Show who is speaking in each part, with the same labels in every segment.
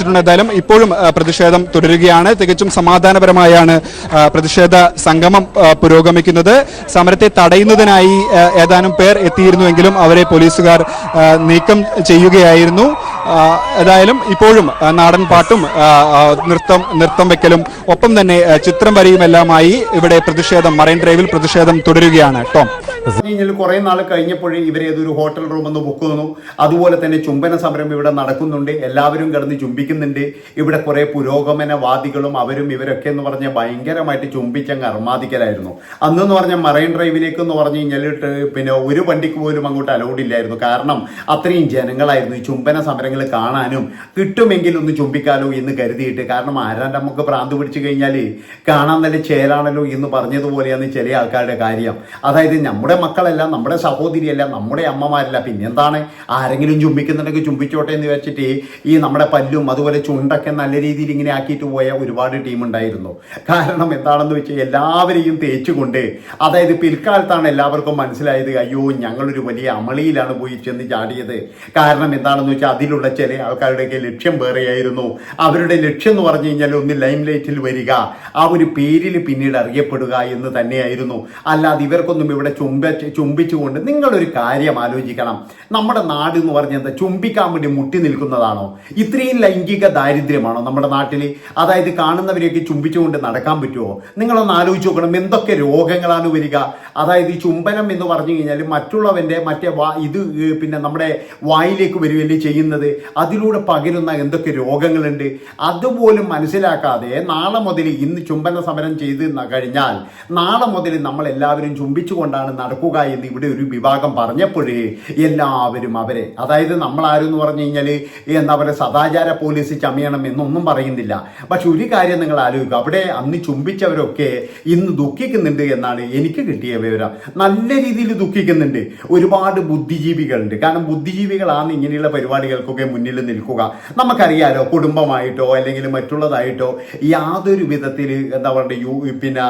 Speaker 1: അറിയിച്ചിട്ടുണ്ട് എന്തായാലും ഇപ്പോഴും പ്രതിഷേധം തുടരുകയാണ്. തികച്ചും സമാധാനപരമായാണ് പ്രതിഷേധ സംഗമം പുരോഗമിക്കുന്നത്. സമരത്തെ തടയുന്നതിനായി ഏതാനും പേർ എത്തിയിരുന്നുവെങ്കിലും അവരെ പോലീസുകാർ നീക്കം ചെയ്യുകയായിരുന്നു. ഏതായാലും ഇപ്പോഴും നാടൻ പാട്ടും നൃത്തം നൃത്തം വെക്കലും ഒപ്പം തന്നെ ചിത്രം വരിയുമെല്ലാമായി ഇവിടെ പ്രതിഷേധം മറൈൻ ഡ്രൈവിൽ പ്രതിഷേധം തുടരുകയാണ്. ടോം.
Speaker 2: കഴിഞ്ഞാൽ കുറെ നാൾ കഴിഞ്ഞപ്പോഴേ ഇവർ ഏതൊരു ഹോട്ടൽ റൂം എന്ന് ബുക്ക് തന്നു അതുപോലെ തന്നെ ചുംബന സമരം ഇവിടെ നടക്കുന്നുണ്ട്. എല്ലാവരും കിടന്ന് ചുംബിക്കുന്നുണ്ട്. ഇവിടെ കുറെ പുരോഗമനവാദികളും അവരും ഇവരൊക്കെ എന്ന് പറഞ്ഞ ഭയങ്കരമായിട്ട് ചുംബിച്ചങ്ങ് അർമാദിക്കലായിരുന്നു. അന്നെന്ന് പറഞ്ഞ മറൈൻ ഡ്രൈവിലേക്ക് എന്ന് പറഞ്ഞു കഴിഞ്ഞാൽ പിന്നെ ഒരു വണ്ടിക്ക് പോലും അങ്ങോട്ട് അലൗഡ് ഇല്ലായിരുന്നു. കാരണം അത്രയും ജനങ്ങളായിരുന്നു ഈ ചുംബന സമരങ്ങൾ കാണാനും കിട്ടുമെങ്കിൽ ഒന്ന് ചുംബിക്കാലോ എന്ന് കരുതിയിട്ട്. കാരണം ആരാണ്ട് നമുക്ക് പ്രാന്ത് പിടിച്ചു കഴിഞ്ഞാൽ കാണാൻ നല്ല ചേലാണല്ലോ എന്ന് പറഞ്ഞതുപോലെയാണ് ചില ആൾക്കാരുടെ കാര്യം. അതായത് നമ്മുടെ മക്കളല്ല നമ്മുടെ സഹോദരിയല്ല നമ്മുടെ അമ്മമാരല്ല പിന്നെന്താണ്? ആരെങ്കിലും ചുംബിക്കുന്നുണ്ടെങ്കിൽ ചുംബിച്ചോട്ടെ എന്ന് വെച്ചിട്ട് ഈ നമ്മുടെ പല്ലും അതുപോലെ ചുണ്ടൊക്കെ നല്ല രീതിയിൽ ഇങ്ങനെ ആക്കിയിട്ട് പോയ ഒരുപാട് ടീം ഉണ്ടായിരുന്നു. കാരണം എന്താണെന്ന് വെച്ചാൽ എല്ലാവരെയും തേച്ചുകൊണ്ട് അതായത് പിൽക്കാലത്താണ് എല്ലാവർക്കും മനസ്സിലായത് അയ്യോ ഞങ്ങളൊരു വലിയ അമളിയിലാണ് പോയി ചെന്ന് ചാടിയത്. കാരണം എന്താണെന്ന് വെച്ചാൽ അതിലുള്ള ചില ആൾക്കാരുടെയൊക്കെ ലക്ഷ്യം വേറെയായിരുന്നു. അവരുടെ ലക്ഷ്യം എന്ന് പറഞ്ഞു കഴിഞ്ഞാൽ ഒന്ന് ലൈം ലൈറ്റിൽ വരിക ആ ഒരു പേരിൽ പിന്നീട് അറിയപ്പെടുക എന്ന് തന്നെയായിരുന്നു. അല്ലാതെ ഇവർക്കൊന്നും ഇവിടെ ചുംബ ചുംബിച്ചുകൊണ്ട് നിങ്ങളൊരു കാര്യം ആലോചിക്കണം. നമ്മുടെ നാട് എന്ന് എന്താ ചുംബിക്കാൻ വേണ്ടി മുട്ടി നിൽക്കുന്നതാണോ? ഇത്രയും ലൈംഗിക ദാരിദ്ര്യമാണോ നമ്മുടെ നാട്ടിൽ അതായത് കാണുന്നവരെയൊക്കെ ചുംബിച്ചുകൊണ്ട് നടക്കാൻ പറ്റുമോ നിങ്ങളൊന്ന് ആലോചിച്ച് നോക്കണം എന്തൊക്കെ രോഗങ്ങളാണ് വരിക? അതായത് ഈ ചുംബനം എന്ന് പറഞ്ഞു കഴിഞ്ഞാൽ മറ്റുള്ളവന്റെ മറ്റേ വാ ഇത് പിന്നെ നമ്മുടെ വായിലേക്ക് വരികയല്ലേ ചെയ്യുന്നത്? അതിലൂടെ പകരുന്ന എന്തൊക്കെ രോഗങ്ങളുണ്ട്? അതുപോലും മനസ്സിലാക്കാതെ നാളെ മുതൽ ഇന്ന് ചുംബന സമരം ചെയ്ത് കഴിഞ്ഞാൽ നാളെ മുതൽ നമ്മളെല്ലാവരും ചുംബിച്ചുകൊണ്ടാണ് നടക്കുക എന്ന് ഇവിടെ ഒരു വിഭാഗം പറഞ്ഞപ്പോഴേ എല്ലാവരും അവരെ അതായത് നമ്മൾ ആരും എന്ന് പറഞ്ഞു കഴിഞ്ഞാൽ എന്താ പറയുക സദാചാര പോലീസ് ചമയണം എന്നൊന്നും പറയുന്നില്ല. പക്ഷെ ഒരു കാര്യം നിങ്ങൾ ആലോചിക്കുക അവിടെ അന്ന് ചുംബിച്ചവരൊക്കെ ഇന്ന് ദുഃഖിക്കുന്നുണ്ട് എന്നാണ് എനിക്ക് കിട്ടിയ വിവരം. നല്ല രീതിയിൽ ദുഃഖിക്കുന്നുണ്ട്. ഒരുപാട് ബുദ്ധിജീവികളുണ്ട്. കാരണം ബുദ്ധിജീവികളാണ് ഇങ്ങനെയുള്ള പരിപാടികൾക്കൊക്കെ മുന്നിൽ നിൽക്കുക. നമുക്കറിയാലോ കുടുംബമായിട്ടോ അല്ലെങ്കിൽ മറ്റുള്ളതായിട്ടോ യാതൊരു വിധത്തിൽ എന്താ പറയുക പിന്നെ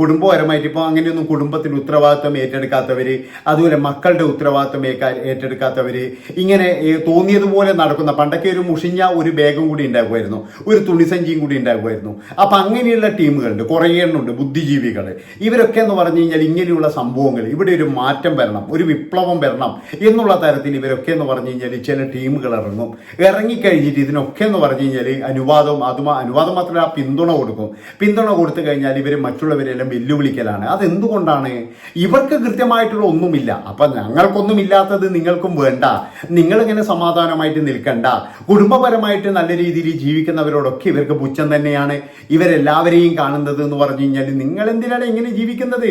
Speaker 2: കുടുംബപരമായിട്ട് ഇപ്പോൾ അങ്ങനെയൊന്നും കുടുംബത്തിന് ഉത്തരവാദിത്വം ഏറ്റെടുക്കാത്തവര് അതുപോലെ മക്കളുടെ ഉത്തരവാദിത്വം ഏറ്റെടുക്കാത്തവർ ഇങ്ങനെ തോന്നിയതുപോലെ നടക്കുന്ന പണ്ടൊക്കെ ഒരു മുഷിഞ്ഞ ഒരു ബാഗും കൂടി ഉണ്ടാകുമായിരുന്നു. ഒരു തുണിസഞ്ചിയും കൂടി ഉണ്ടാകുമായിരുന്നു. അപ്പം അങ്ങനെയുള്ള ടീമുകളുണ്ട് കുറേ എണ്ണമുണ്ട് ബുദ്ധിജീവികൾ. ഇവരൊക്കെ എന്ന് പറഞ്ഞു കഴിഞ്ഞാൽ ഇങ്ങനെയുള്ള സംഭവങ്ങൾ ഇവിടെ ഒരു മാറ്റം വരണം ഒരു വിപ്ലവം വരണം എന്നുള്ള തരത്തിൽ ഇവരൊക്കെ എന്ന് പറഞ്ഞു കഴിഞ്ഞാൽ ചില ടീമുകൾ ഇറങ്ങും. ഇറങ്ങിക്കഴിഞ്ഞിട്ട് ഇതിനൊക്കെ എന്ന് പറഞ്ഞു കഴിഞ്ഞാൽ അനുവാദവും അതും അനുവാദം മാത്രമല്ല പിന്തുണ കൊടുക്കും. പിന്തുണ കൊടുത്തു കഴിഞ്ഞാൽ ഇവർ മറ്റുള്ളവരെല്ലാം വെല്ലുവിളിക്കലാണ്. അതെന്തുകൊണ്ടാണ് ഇവർക്ക് കൃത്യമായിട്ടുള്ള ഒന്നുമില്ല. അപ്പൊ ഞങ്ങൾക്കൊന്നും ഇല്ലാത്തത് നിങ്ങൾക്കും വേണ്ട. നിങ്ങളിങ്ങനെ സമാധാനമായിട്ട് നിൽക്കണ്ട. കുടുംബപരമായിട്ട് നല്ല രീതിയിൽ ജീവിക്കുന്നവരോടൊക്കെ ഇവർക്ക് പുച്ഛം തന്നെയാണ്. ഇവരെല്ലാവരെയും കാണുന്നത് എന്ന് പറഞ്ഞു കഴിഞ്ഞാൽ നിങ്ങൾ എന്തിനാണ് ഇങ്ങനെ ജീവിക്കുന്നത്?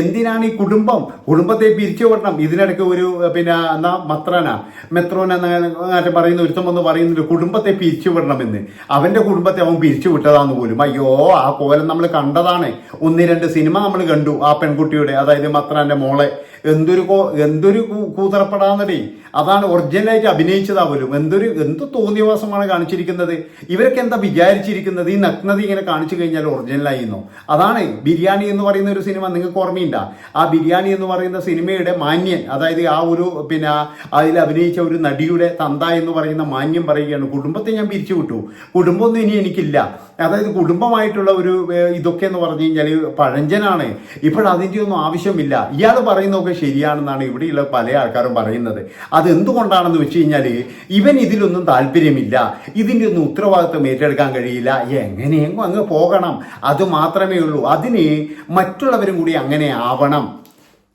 Speaker 2: എന്തിനാണ് ഈ കുടുംബം? കുടുംബത്തെ പിരിച്ചു വിടണം. ഇതിനിടയ്ക്ക് ഒരു പിന്നെ എന്നാ മത്രാന. മെത്രോന എന്നൊക്കെ പറയുന്ന ഒരുത്തം എന്ന് പറയുന്നുണ്ട് കുടുംബത്തെ പിരിച്ചു വിടണമെന്ന്. അവന്റെ കുടുംബത്തെ അവൻ പിരിച്ചു വിട്ടതാന്ന് പോലും. അയ്യോ ആ കോലം നമ്മൾ കണ്ടതാണ്. ഒന്ന് രണ്ട് സിനിമ നമ്മൾ കണ്ടു. ആ പെൺകുട്ടിയുടെ അതായത് മത്രാന്റെ മോളെ. എന്തൊരു കോ എന്തൊരു കൂതറപ്പെടാന്നടി. അതാണ് ഒറിജിനലായിട്ട് അഭിനയിച്ചതാ പോലും എന്തൊരു എന്ത് തോന്നിയവാസമാണ് കാണിച്ചിരിക്കുന്നത്? ഇവരൊക്കെ എന്താ വിചാരിച്ചിരിക്കുന്നത്? ഈ നഗ്നത ഇങ്ങനെ കാണിച്ചു കഴിഞ്ഞാൽ ഒറിജിനലായിരുന്നു അതാണ് ബിരിയാണി എന്ന് പറയുന്ന ഒരു സിനിമ നിങ്ങൾക്ക് ഓർമ്മയുണ്ട? ആ ബിരിയാണി എന്ന് പറയുന്ന സിനിമയുടെ മാന്യൻ അതായത് ആ ഒരു പിന്നെ അതിൽ അഭിനയിച്ച ഒരു നടിയുടെ തന്ത എന്ന് പറയുന്ന മാന്യം പറയുകയാണ്. കുടുംബത്തെ ഞാൻ പിരിച്ചു വിട്ടു. കുടുംബമൊന്നും ഇനി എനിക്കില്ല. അതായത് കുടുംബമായിട്ടുള്ള ഒരു ഇതൊക്കെ എന്ന് പറഞ്ഞു കഴിഞ്ഞാൽ പഴഞ്ചനാണ്. ഇപ്പോൾ അതിന്റെ ഒന്നും ആവശ്യമില്ല ഇയാൾ പറയുന്നതൊക്കെ ശരിയാണെന്നാണ് ഇവിടെയുള്ള പല ആൾക്കാരും പറയുന്നത്. അത് എന്തുകൊണ്ടാണെന്ന് വെച്ച് കഴിഞ്ഞാൽ ഇവൻ ഇതിലൊന്നും താല്പര്യമില്ല. ഇതിന്റെ ഒന്നും ഉത്തരവാദിത്വം ഏറ്റെടുക്കാൻ കഴിയില്ല. എങ്ങനെയെങ്കിലും അങ്ങ് പോകണം. അത് മാത്രമേ ഉള്ളൂ. അതിന് മറ്റുള്ളവരും കൂടി അങ്ങനെ ആവണം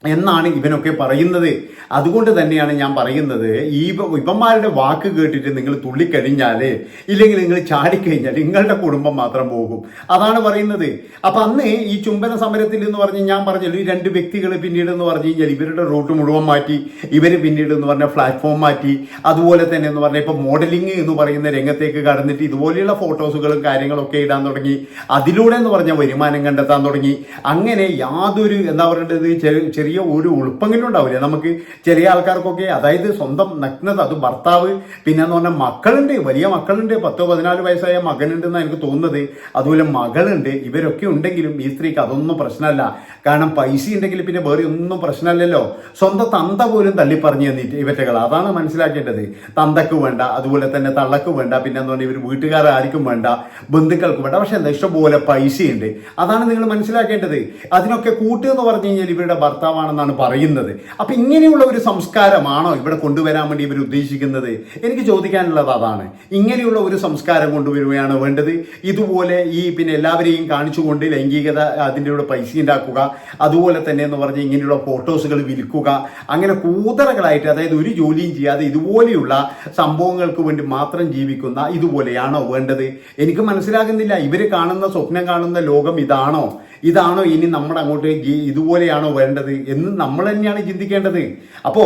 Speaker 2: എന്നാണ് ഇവനൊക്കെ പറയുന്നത്. അതുകൊണ്ട് തന്നെയാണ് ഞാൻ പറയുന്നത് ഈ ഇവ- ഇവന്മാരുടെ വാക്ക് കേട്ടിട്ട് നിങ്ങൾ തുള്ളിക്കഴിഞ്ഞാൽ ഇല്ലെങ്കിൽ നിങ്ങൾ ചാടിക്കഴിഞ്ഞാൽ നിങ്ങളുടെ കുടുംബം മാത്രം പോകും. അതാണ് പറയുന്നത്. അപ്പം അന്ന് ഈ ചുംബന സമരത്തിൽ എന്ന് പറഞ്ഞ് ഞാൻ പറഞ്ഞല്ലോ ഈ രണ്ട് വ്യക്തികൾ പിന്നീട് എന്ന് പറഞ്ഞു കഴിഞ്ഞാൽ ഇവരുടെ റൂട്ട് മുഴുവൻ മാറ്റി ഇവർ പിന്നീട് എന്ന് പറഞ്ഞ പ്ലാറ്റ്ഫോം മാറ്റി അതുപോലെ തന്നെ എന്ന് പറഞ്ഞാൽ ഇപ്പോൾ മോഡലിംഗ് എന്ന് പറയുന്ന രംഗത്തേക്ക് കടന്നിട്ട് ഇതുപോലെയുള്ള ഫോട്ടോസുകളും കാര്യങ്ങളൊക്കെ ഇടാൻ തുടങ്ങി അതിലൂടെ എന്ന് പറഞ്ഞ വരുമാനം കണ്ടെത്താൻ തുടങ്ങി. അങ്ങനെ യാതൊരു എന്താ പറയേണ്ടത് ചെറിയ ഒരു ഉൾപ്പെങ്കിലും ഉണ്ടാവില്ല നമുക്ക് ചെറിയ ആൾക്കാർക്കൊക്കെ അതായത് സ്വന്തം നഗ്നത അത് ഭർത്താവ് പിന്നെ എന്ന് പറഞ്ഞാൽ മക്കളുണ്ട് വലിയ മക്കളുണ്ട് പത്തോ പതിനാല് വയസ്സായ മകനുണ്ടെന്നാണ് എനിക്ക് തോന്നുന്നത്. അതുപോലെ മകളുണ്ട് ഇവരൊക്കെ ഉണ്ടെങ്കിലും ഈ സ്ത്രീക്ക് അതൊന്നും പ്രശ്നമല്ല. കാരണം പൈസ ഉണ്ടെങ്കിൽ പിന്നെ വേറെ ഒന്നും പ്രശ്നമല്ലല്ലോ. സ്വന്തം തന്ത പോലും തള്ളിപ്പറഞ്ഞു തന്നിട്ട് ഇവറ്റകൾ അതാണ് മനസ്സിലാക്കേണ്ടത്. തന്തക്ക് വേണ്ട അതുപോലെ തന്നെ തള്ളക്ക് വേണ്ട പിന്നെ എന്ന് പറഞ്ഞാൽ ഇവർ വീട്ടുകാർ ആർക്കും വേണ്ട ബന്ധുക്കൾക്ക് വേണ്ട. പക്ഷെ എന്താ ഇഷ്ടംപോലെ പൈസയുണ്ട്. അതാണ് നിങ്ങൾ മനസ്സിലാക്കേണ്ടത്. അതിനൊക്കെ കൂട്ട് എന്ന് പറഞ്ഞു കഴിഞ്ഞാൽ ഇവരുടെ ഭർത്താവാണെന്നാണ് പറയുന്നത്. അപ്പൊ ഇങ്ങനെയുള്ള ഒരു സംസ്കാരമാണോ ഇവിടെ കൊണ്ടുവരാൻ വേണ്ടി ഇവർ ഉദ്ദേശിക്കുന്നത്? എനിക്ക് ചോദിക്കാനുള്ളത് അതാണ്. ഇങ്ങനെയുള്ള ഒരു സംസ്കാരം കൊണ്ടുവരികയാണ് വേണ്ടത്. ഇതുപോലെ ഈ പിന്നെ എല്ലാവരെയും കാണിച്ചുകൊണ്ട് ലൈംഗികത അതിന്റെ കൂടെ പൈസ ഉണ്ടാക്കുക. അതുപോലെ തന്നെ എന്ന് പറഞ്ഞ് ഇങ്ങനെയുള്ള ഫോട്ടോസുകൾ വിൽക്കുക. അങ്ങനെ കൂതറകളായിട്ട് അതായത് ഒരു ജോലിയും ചെയ്യാതെ ഇതുപോലെയുള്ള സംഭവങ്ങൾക്ക് വേണ്ടി മാത്രം ജീവിക്കുന്ന ഇതുപോലെയാണോ വേണ്ടത്? എനിക്ക് മനസ്സിലാകുന്നില്ല. ഇവർ കാണുന്ന സ്വപ്നം കാണുന്ന ലോകം ഇതാണോ? ഇതാണോ ഇനി നമ്മുടെ അങ്ങോട്ട് ഇതുപോലെയാണോ വേണ്ടത് എന്ന് നമ്മൾ തന്നെയാണ് ചിന്തിക്കേണ്ടത്. അപ്പോ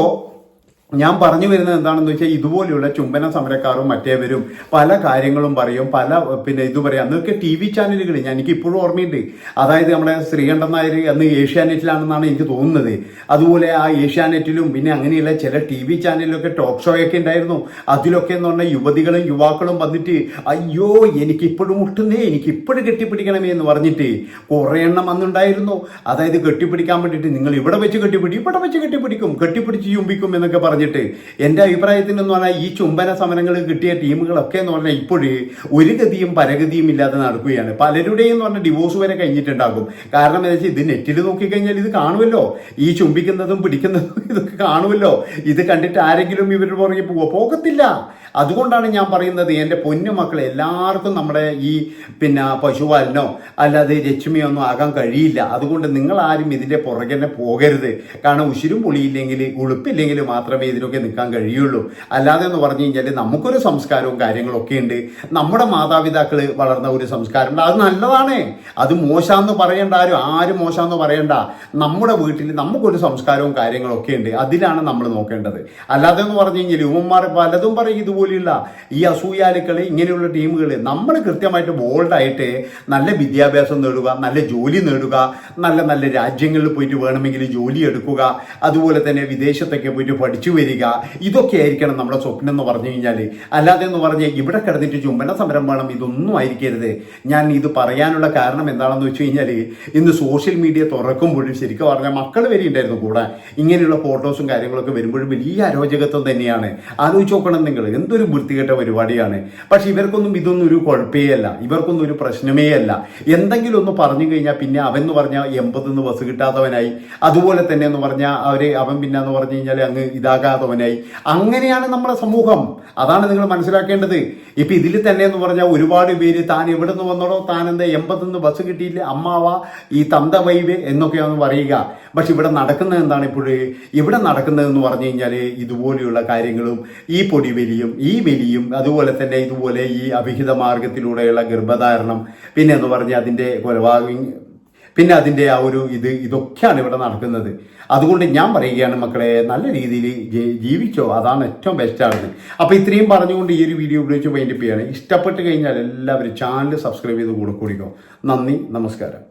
Speaker 2: ഞാൻ പറഞ്ഞു വരുന്നത് എന്താണെന്ന് വെച്ചാൽ ഇതുപോലെയുള്ള ചുംബന സമരക്കാരും മറ്റേവരും പല കാര്യങ്ങളും പറയും പല പിന്നെ ഇത് പറയും. അന്നൊക്കെ ടി വി ചാനലുകൾ ഞാൻ എനിക്ക് ഇപ്പോഴും ഓർമ്മയുണ്ട്. അതായത് നമ്മുടെ ശ്രീകണ്ഠൻ നായർ അന്ന് ഏഷ്യാനെറ്റിലാണെന്നാണ് എനിക്ക് തോന്നുന്നത്. അതുപോലെ ആ ഏഷ്യാനെറ്റിലും പിന്നെ അങ്ങനെയുള്ള ചില ടി വി ചാനലിലൊക്കെ ടോക്ക് ഷോയൊക്കെ ഉണ്ടായിരുന്നു. അതിലൊക്കെ എന്ന് പറഞ്ഞാൽ യുവതികളും യുവാക്കളും വന്നിട്ട് അയ്യോ എനിക്ക് ഇപ്പോഴും മുട്ടുന്നേ എനിക്ക് ഇപ്പോഴും കെട്ടിപ്പിടിക്കണമേ എന്ന് പറഞ്ഞിട്ട് കുറേ എണ്ണം അന്നുണ്ടായിരുന്നു. അതായത് കെട്ടിപ്പിടിക്കാൻ വേണ്ടിയിട്ട് നിങ്ങൾ ഇവിടെ വെച്ച് കെട്ടിപ്പിടി ഇവിടെ വെച്ച് കെട്ടിപ്പിടിക്കും കെട്ടിപ്പിടിച്ച് ചുംബിക്കും എന്നൊക്കെ പറഞ്ഞിട്ട് എന്റെ അഭിപ്രായത്തിൽ എന്ന് പറഞ്ഞാൽ ഈ ചുംബന സമരങ്ങൾ കിട്ടിയ ടീമുകളൊക്കെ എന്ന് പറഞ്ഞാൽ ഇപ്പോഴ് ഒരു ഗതിയും പരഗതിയും ഇല്ലാതെ നടക്കുകയാണ്. പലരുടെയും എന്ന് പറഞ്ഞാൽ ഡിവോഴ്സ് വരെ കഴിഞ്ഞിട്ടുണ്ടാകും. കാരണം എന്താ വെച്ചാൽ ഇത് നെറ്റിൽ നോക്കിക്കഴിഞ്ഞാൽ ഇത് കാണുമല്ലോ. ഈ ചുംബിക്കുന്നതും പിടിക്കുന്നതും ഇതൊക്കെ കാണുമല്ലോ. ഇത് കണ്ടിട്ട് ആരെങ്കിലും ഇവരുടെ പുറകെ പോവുക പോകത്തില്ല. അതുകൊണ്ടാണ് ഞാൻ പറയുന്നത് എന്റെ പൊന്നു മക്കളെ എല്ലാവർക്കും നമ്മുടെ ഈ പിന്നെ പശുപാലനോ അല്ലാതെ ലക്ഷ്മിയോ ഒന്നും ആകാൻ കഴിയില്ല. അതുകൊണ്ട് നിങ്ങൾ ആരും ഇതിന്റെ പുറകെ പോകരുത്. കാരണം ഉശിരും പുളിയില്ലെങ്കിൽ ഉളുപ്പില്ലെങ്കിൽ മാത്രമേ ഇതിനൊക്കെ നിൽക്കാൻ കഴിയുള്ളൂ. അല്ലാതെ എന്ന് പറഞ്ഞു കഴിഞ്ഞാൽ നമുക്കൊരു സംസ്കാരവും കാര്യങ്ങളൊക്കെ ഉണ്ട്. നമ്മുടെ മാതാപിതാക്കൾ വളർന്ന ഒരു സംസ്കാരമുണ്ട് അത് നല്ലതാണ്. അത് മോശമെന്ന് പറയണ്ട. ആരും ആരും മോശമെന്ന് പറയണ്ട. നമ്മുടെ വീട്ടിൽ നമുക്കൊരു സംസ്കാരവും കാര്യങ്ങളൊക്കെ ഉണ്ട്. അതിലാണ് നമ്മൾ നോക്കേണ്ടത്. അല്ലാതെ എന്ന് പറഞ്ഞു കഴിഞ്ഞാൽ യുവന്മാർ പലതും പറയും ഇതുപോലെയുള്ള ഈ അസൂയാലുക്കൾ ഇങ്ങനെയുള്ള ടീമുകൾ നമ്മൾ കൃത്യമായിട്ട് ബോൾഡായിട്ട് നല്ല വിദ്യാഭ്യാസം നേടുക നല്ല ജോലി നേടുക നല്ല നല്ല രാജ്യങ്ങളിൽ പോയിട്ട് വേണമെങ്കിൽ ജോലി എടുക്കുക. അതുപോലെ തന്നെ വിദേശത്തൊക്കെ പോയിട്ട് പഠിച്ചു വരിക. ഇതൊക്കെ ആയിരിക്കണം നമ്മുടെ സ്വപ്നം എന്ന് പറഞ്ഞു കഴിഞ്ഞാൽ. അല്ലാതെ എന്ന് പറഞ്ഞ് ഇവിടെ കിടന്നിട്ട് ചുംബന സമരം വേണം ഇതൊന്നും ആയിരിക്കരുത്. ഞാൻ ഇത് പറയാനുള്ള കാരണം എന്താണെന്ന് വെച്ച് കഴിഞ്ഞാൽ ഇന്ന് സോഷ്യൽ മീഡിയ തുറക്കുമ്പോഴും ശരിക്കും പറഞ്ഞാൽ മക്കൾ വരെ ഉണ്ടായിരുന്നു കൂടെ. ഇങ്ങനെയുള്ള ഫോട്ടോസും കാര്യങ്ങളൊക്കെ വരുമ്പോഴും വലിയ അരോചകത്വം തന്നെയാണ്. ആലോചിച്ച് നോക്കണം നിങ്ങൾ എന്തൊരു വൃത്തികെട്ട പരിപാടിയാണ്. പക്ഷെ ഇവർക്കൊന്നും ഇതൊന്നും ഒരു കുഴപ്പമേ അല്ല ഇവർക്കൊന്നും ഒരു പ്രശ്നമേ അല്ല. എന്തെങ്കിലും ഒന്ന് പറഞ്ഞു കഴിഞ്ഞാൽ പിന്നെ അവൻ എന്ന് പറഞ്ഞാൽ എൺപതിന്ന് ബസ് കിട്ടാത്തവനായി. അതുപോലെ തന്നെ എന്ന് പറഞ്ഞാൽ അവരെ അവൻ പിന്നെ എന്ന് പറഞ്ഞു കഴിഞ്ഞാൽ അങ്ങ് ഇതാകാത്തവനായി അങ്ങനെയാണ് നമ്മുടെ സമൂഹം. അതാണ് നിങ്ങൾ മനസ്സിലാക്കേണ്ടത്. ഇപ്പൊ ഇതിൽ തന്നെ എന്ന് പറഞ്ഞാൽ ഒരുപാട് പേര് താൻ എവിടെ നിന്ന് വന്നോടോ താൻ എന്താ എൺപതിന്ന് ബസ് കിട്ടിയില്ല? അമ്മാവ ഈ തന്ത വൈവ് എന്നൊക്കെയാണ് പറയുക. പക്ഷെ ഇവിടെ നടക്കുന്നത് എന്താണ് ഇപ്പോഴ് ഇവിടെ നടക്കുന്നത് എന്ന് പറഞ്ഞു കഴിഞ്ഞാൽ ഇതുപോലെയുള്ള കാര്യങ്ങളും ഈ പൊടി വലിയും ഈ വലിയും അതുപോലെ തന്നെ ഇതുപോലെ ഈ അഭിഹിത മാർഗത്തിലൂടെയുള്ള ഗർഭധാരണം പിന്നെ എന്ന് പറഞ്ഞാൽ അതിന്റെ കൊലപാതകം പിന്നെ അതിന്റെ ആ ഒരു ഇത് ഇതൊക്കെയാണ് ഇവിടെ നടക്കുന്നത്. അതുകൊണ്ട് ഞാൻ പറയുകയാണ് മക്കളെ നല്ല രീതിയിൽ ജീവിച്ചോ. അതാണ് ഏറ്റവും ബെസ്റ്റാണ് അപ്പോൾ ഇത്രയും പറഞ്ഞുകൊണ്ട് ഈ ഒരു വീഡിയോ ഉപയോഗിച്ച് വൈൻഡപ്പ് ചെയ്യാണ്. ഇഷ്ടപ്പെട്ട് കഴിഞ്ഞാൽ എല്ലാവരും ചാനൽ സബ്സ്ക്രൈബ് ചെയ്ത് കൂടെ കൂടിക്കോ. നന്ദി നമസ്കാരം.